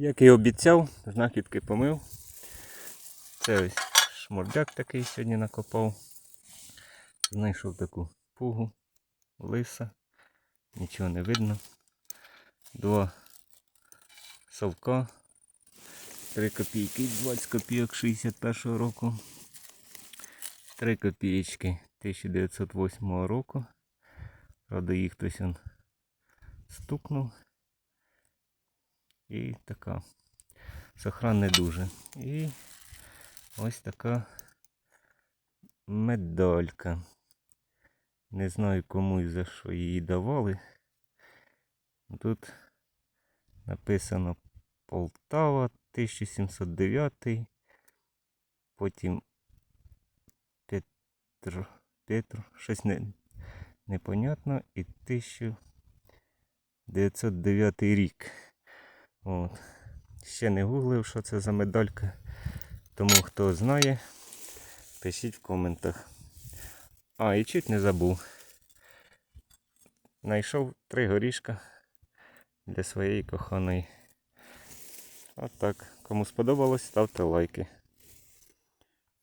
Як і обіцяв, знахідки помив. Це ось шмордяк такий сьогодні накопав. Знайшов таку пугу, лиса, нічого не видно. Два совка, 3 копійки, 20 копійок 61 року. 3 копієчки 1908 року. Правда, їх хтось он стукнув. І така. Сохран не дуже. І ось така медалька. Не знаю кому і за що її давали. Тут написано Полтава 1709. Потім Петро. Петро. Щось не, непонятно. І 1909 рік. От. Ще не гуглив, що це за медалька. Тому хто знає, пишіть в коментах. А, і чуть не забув. Найшов три горішка для своєї коханої. От так. Кому сподобалось, ставте лайки.